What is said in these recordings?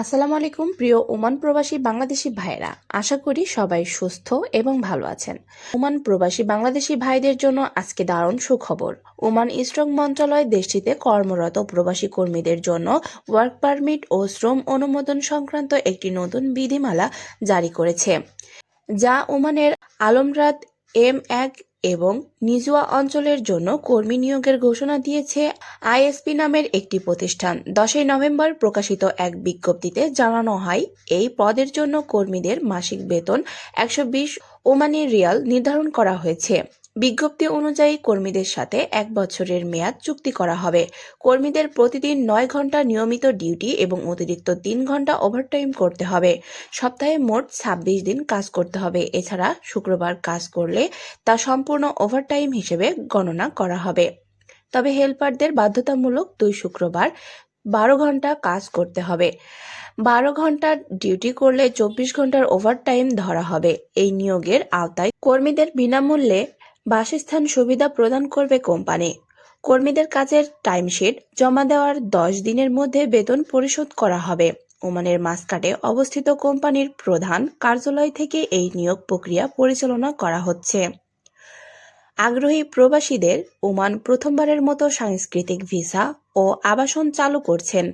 আসসালামু আলাইকুম, প্রিয় ওমান প্রবাসী বাংলাদেশি ভাইরা আশা করি সবাই সুস্থ এবং ভালো আছেন। ওমান প্রবাসী বাংলাদেশি ভাইদের জন্য আজকে দারুণ সুখবর। ওমান স্ট্রং মন্ত্রণালয় দেশটিতে কর্মরত প্রবাসী কর্মীদের জন্য ওয়ার্ক পারমিট ও শ্রম অনুমোদন সংক্রান্ত একটি নতুন বিধিমালা জারি করেছে, যা ওমানের আলমরাত এম এক এবং নিজুয়া অঞ্চলের জন্য কর্মী নিয়োগের ঘোষণা দিয়েছে আইএসপি নামের একটি প্রতিষ্ঠান। দশই নভেম্বর প্রকাশিত এক বিজ্ঞপ্তিতে জানানো হয়, এই পদের জন্য কর্মীদের মাসিক বেতন একশো বিশ ওমানি রিয়াল নির্ধারণ করা হয়েছে। বিজ্ঞপ্তি অনুযায়ী কর্মীদের সাথে এক বছরের মেয়াদ চুক্তি করা হবে। কর্মীদের প্রতিদিন নয় ঘণ্টা নিয়মিত ডিউটি এবং অতিরিক্ত তিন ঘণ্টা ওভারটাইম করতে হবে। সপ্তাহে মোট ছাব্বিশ দিন কাজ করতে হবে। এছাড়া শুক্রবার কাজ করলে তা সম্পূর্ণ ওভারটাইম হিসেবে গণনা করা হবে। তবে হেল্পারদের বাধ্যতামূলক দুই শুক্রবার বারো ঘণ্টা কাজ করতে হবে। বারো ঘণ্টা ডিউটি করলে চব্বিশ ঘণ্টার ওভারটাইম ধরা হবে। এই নিয়োগের আওতায় কর্মীদের বিনামূল্যে বাসস্থান সুবিধা প্রদান করবে কোম্পানি। কর্মীদের কাজের টাইমশিট জমা দেওয়ার দশ দিনের মধ্যে বেতন পরিশোধ করা হবে। ওমানের মাসকাটে অবস্থিত কোম্পানির প্রধান কার্যালয় থেকে এই নিয়োগ প্রক্রিয়া পরিচালনা করা হচ্ছে। আগ্রহী প্রবাসীদের ওমান প্রথমবারের মতো সাংস্কৃতিক ভিসা ও আবাসন চালু করছেন।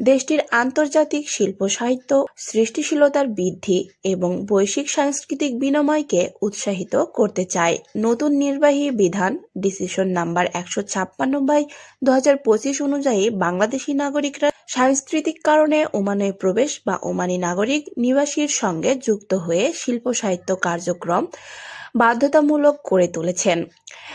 দেশটির আন্তর্জাতিক শিল্প সাহিত্য সৃষ্টিশীলতার বৃদ্ধি এবং বৈশ্বিক সাংস্কৃতিক বিনিময়কে উৎসাহিত করতে চায়। নতুন নির্বাহী বিধান, ডিসিশন নাম্বার একশো ছাপ্পান্ন বাই দু অনুযায়ী বাংলাদেশি নাগরিকরা সাংস্কৃতিক কারণে ওমানে প্রবেশ বা ওমানি নাগরিক নিবাসীর সঙ্গে যুক্ত হয়ে শিল্প সাহিত্য কার্যক্রম বাধ্যতামূলক করে তুলেছেন।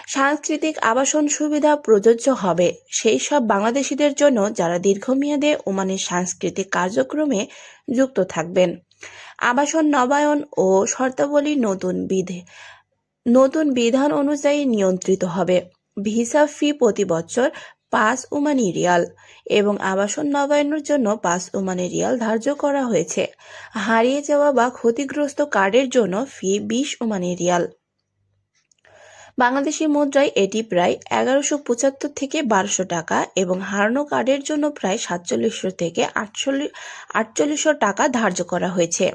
সাংস্কৃতিক আবাসন সুবিধা প্রযোজ্য হবে। সেই সব বাংলাদেশিদের জন্য যারা দীর্ঘমেয়াদে ওমানের সাংস্কৃতিক কার্যক্রমে যুক্ত থাকবেন। আবাসন নবায়ন ও শর্তাবলী নতুন বিধে, নতুন বিধান অনুযায়ী নিয়ন্ত্রিত হবে। ভিসা ফি প্রতি বছর পাঁচ ওমানি রিয়াল এবং আবাসন নবায়নের জন্য পাঁচ ওমানি রিয়াল ধার্য করা হয়েছে। হারিয়ে যাওয়া বা ক্ষতিগ্রস্ত কার্ডের জন্য ফি বিশ ওমানি রিয়াল। বাংলাদেশি মুদ্রায় এটি প্রায় এগারোশো পঁচাত্তর থেকে বারোশো টাকা এবং হারানো কার্ডের জন্য প্রায় সাতচল্লিশশো থেকে আটচল্লিশ আটচল্লিশশো টাকা ধার্য করা হয়েছে।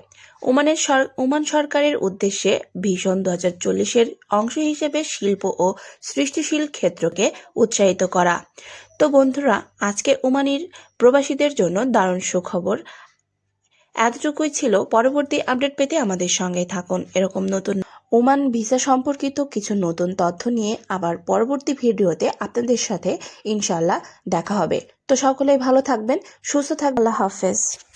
ওমানের ওমান সরকারের উদ্দেশ্যে ভীষণ দু হাজার চল্লিশের অংশ হিসেবে শিল্প ও সৃষ্টিশীল ক্ষেত্রকে উৎসাহিত করা। তো বন্ধুরা, আজকে ওমানির প্রবাসীদের জন্য দারুণ সুখবর এতটুকুই ছিল। পরবর্তী আপডেট পেতে আমাদের সঙ্গে থাকুন। এরকম নতুন ওমান ভিসা সম্পর্কিত কিছু নতুন তথ্য নিয়ে আবার পরবর্তী ভিডিওতে আপনাদের সাথে ইনশাল্লাহ দেখা হবে। তো সকলেই ভালো থাকবেন, সুস্থ থাকবেন, আল্লাহ হাফেজ।